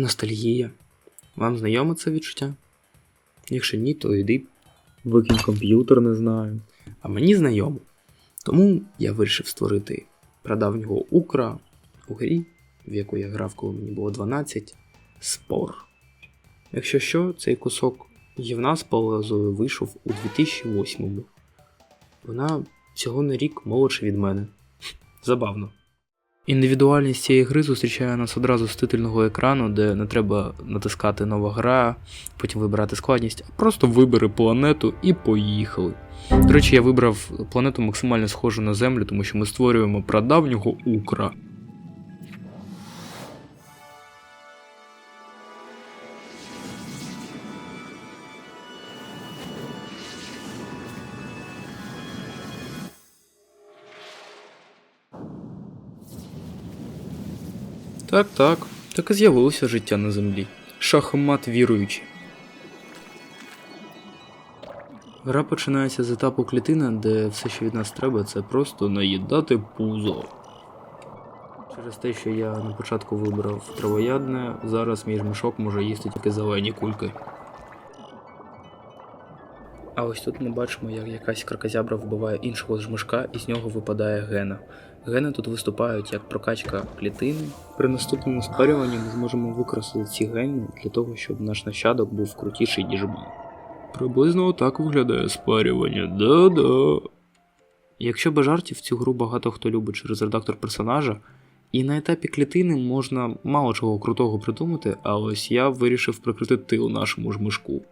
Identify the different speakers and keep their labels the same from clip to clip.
Speaker 1: Ностальгія. Вам знайоме це відчуття? Якщо ні, то йди викинь комп'ютер, не знаю. А мені знайомо. Тому я вирішив створити прадавнього укра у грі, в яку я грав, коли мені було 12, спор. Якщо що, цей кусок гівна з полозою вийшов у 2008-му. Вона всього на рік молодша від мене. Забавно. Індивідуальність цієї гри зустрічає нас одразу з титульного екрану, де не треба натискати нова гра, потім вибирати складність, а просто вибери планету і поїхали. До речі, я вибрав планету максимально схожу на Землю, тому що ми створюємо прадавнього укра. Так, так, так і з'явилося життя на землі. Шахмат віруючий. Гра починається з етапу клітина, де все, що від нас треба, це просто наїдати пузо. Через те, що я на початку вибрав травоядне, зараз мій мішок може їсти тільки зелені кульки. А ось тут ми бачимо, як якась кракозябра вбиває іншого жмишка, і з нього випадає гена. Гени тут виступають як прокачка клітини. При наступному спарюванні ми зможемо використати ці гени для того, щоб наш нащадок був крутіший, ніж ми. Приблизно отак виглядає спарювання, да-да. Якщо без жартів, цю гру багато хто любить через редактор персонажа, і на етапі клітини можна мало чого крутого придумати, а ось я вирішив прикрити тил нашому жмишку.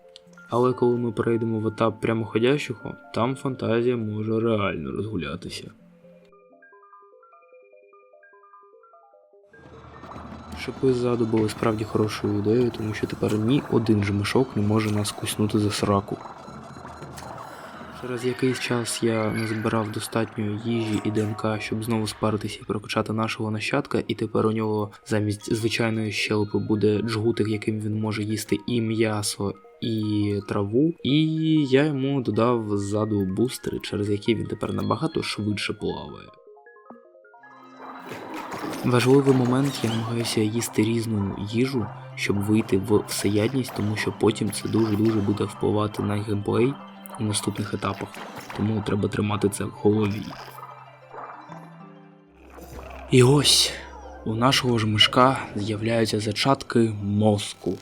Speaker 1: Але коли ми перейдемо в етап прямоходящого, там фантазія може реально розгулятися. Шипи ззаду були справді хорошою ідеєю, тому що тепер ні один жмишок не може нас куснути за сраку. Через якийсь час я назбирав достатньо їжі і ДНК, щоб знову спаритися і прокачати нашого нащадка, і тепер у нього замість звичайної щелепи буде джгутик, яким він може їсти і м'ясо, і траву. І я йому додав ззаду бустери, через які він тепер набагато швидше плаває. Важливий момент я намагаюся їсти різну їжу, щоб вийти в всеядність, тому що потім це дуже-дуже буде впливати на геймплей у наступних етапах. Тому треба тримати це в голові. І ось у нашого ж мишка з'являються зачатки мозку.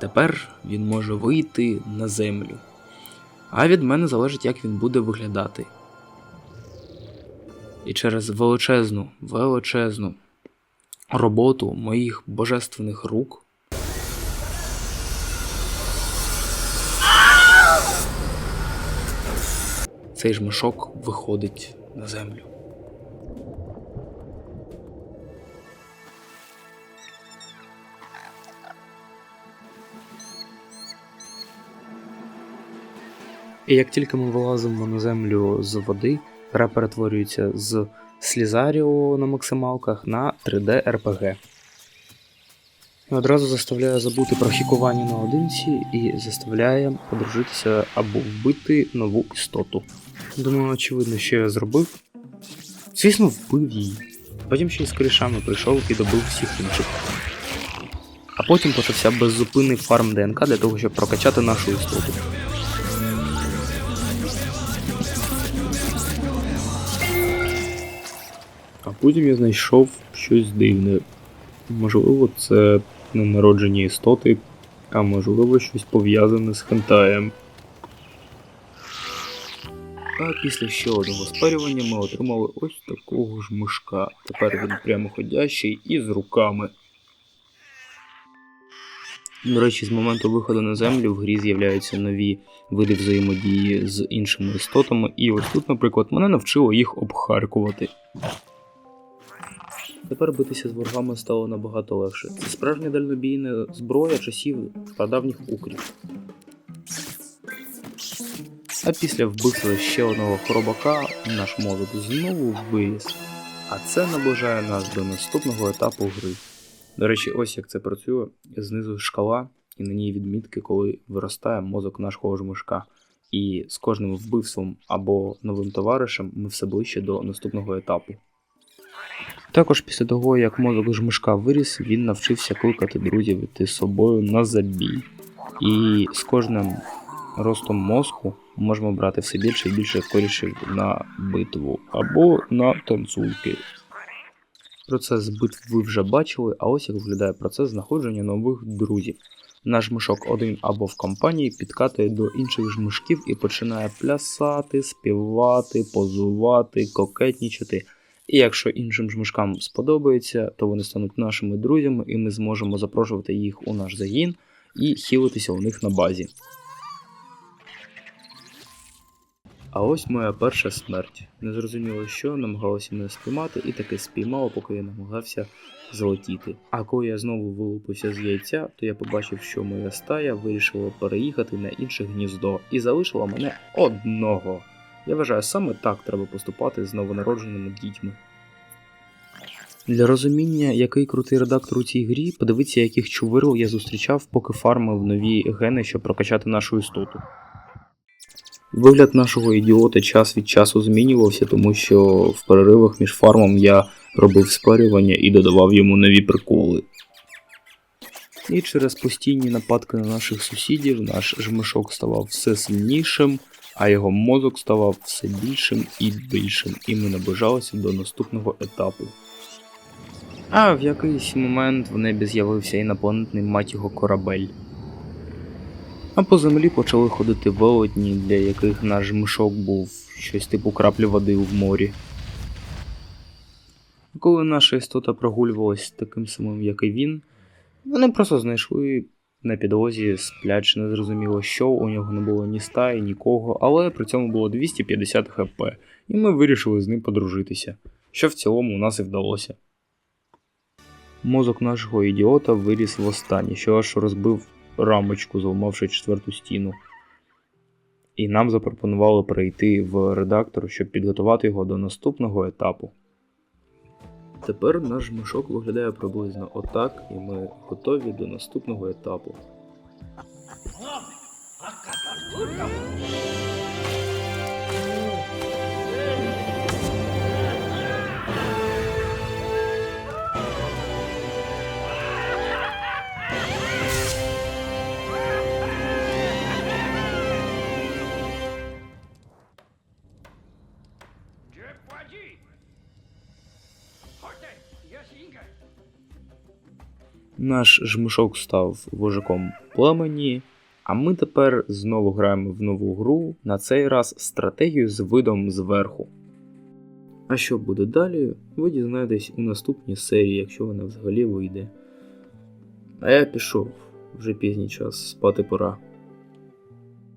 Speaker 1: Тепер він може вийти на землю. А від мене залежить, як він буде виглядати. І через величезну, величезну роботу моїх божественних рук. Цей ж мішок виходить на землю. І як тільки ми вилазимо на землю з води, гра перетворюється з Слізаріо на максималках на 3D RPG. Одразу заставляє забути про хікування наодинці і заставляє подружитися або вбити нову істоту. Думаю, очевидно, що я зробив. Звісно, вбив її. Потім ще й з корішами прийшов і добив всіх інших. А потім почався беззупинний фарм ДНК для того, щоб прокачати нашу істоту. Потім я знайшов щось дивне. Можливо, це ненароджені істоти, а можливо, щось пов'язане з хентаєм. А після ще одного спарювання ми отримали ось такого ж мишка. Тепер він прямоходящий і з руками. До речі, з моменту виходу на землю в грі з'являються нові види взаємодії з іншими істотами, і ось тут, наприклад, мене навчило їх обхаркувати. Тепер битися з ворогами стало набагато легше. Це справжня дальнобійна зброя часів прадавніх укрів. А після вбивства ще одного хробака наш мозок знову виріс. А це наближає нас до наступного етапу гри. До речі, ось як це працює. Знизу шкала, і на ній відмітки, коли виростає мозок нашого жмишка. І з кожним вбивством або новим товаришем ми все ближче до наступного етапу. Також після того, як мозок жмишка виріс, він навчився кликати друзів іти з собою на забій. І з кожним ростом мозку можемо брати все більше і більше корішів на битву або на танцульки. Процес битв ви вже бачили, а ось як виглядає процес знаходження нових друзів. Наш мишок один або в компанії підкатує до інших жмишків і починає плясати, співати, позувати, кокетнічати. І якщо іншим жмишкам сподобається, то вони стануть нашими друзями, і ми зможемо запрошувати їх у наш загін і хілитися у них на базі. А ось моя перша смерть. Незрозуміло що, намагалося мене спіймати, і таки спіймало, поки я намагався злетіти. А коли я знову вилупився з яйця, то я побачив, що моя стая вирішила переїхати на інше гніздо і залишила мене одного. Я вважаю, саме так треба поступати з новонародженими дітьми. Для розуміння, який крутий редактор у цій грі, подивіться, яких чувирл я зустрічав, поки фармив нові гени, щоб прокачати нашу істоту. Вигляд нашого ідіота час від часу змінювався, тому що в переривах між фармом я робив спарювання і додавав йому нові приколи. І через постійні нападки на наших сусідів наш жмишок ставав все сильнішим, а його мозок ставав все більшим і більшим, і ми наближалися до наступного етапу. А в якийсь момент в небі з'явився інопланетний мать його корабель. А по землі почали ходити велетні, для яких наш мишок був щось типу краплі води в морі. Коли наша істота прогулювалась таким самим, як і він, вони просто знайшли на підлозі спляче незрозуміло що, у нього не було ні стаї, нікого, але при цьому було 250 хп, і ми вирішили з ним подружитися, що в цілому у нас і вдалося. Мозок нашого ідіота виріс востаннє, що аж розбив рамочку, зламавши четверту стіну. І нам запропонували перейти в редактор, щоб підготувати його до наступного етапу. Тепер наш мішок виглядає приблизно отак, і ми готові до наступного етапу. Наш жмишок став вожаком племені, а ми тепер знову граємо в нову гру, на цей раз стратегію з видом зверху. А що буде далі, ви дізнаєтесь у наступній серії, якщо вона взагалі вийде. А я пішов, вже пізній час, спати пора.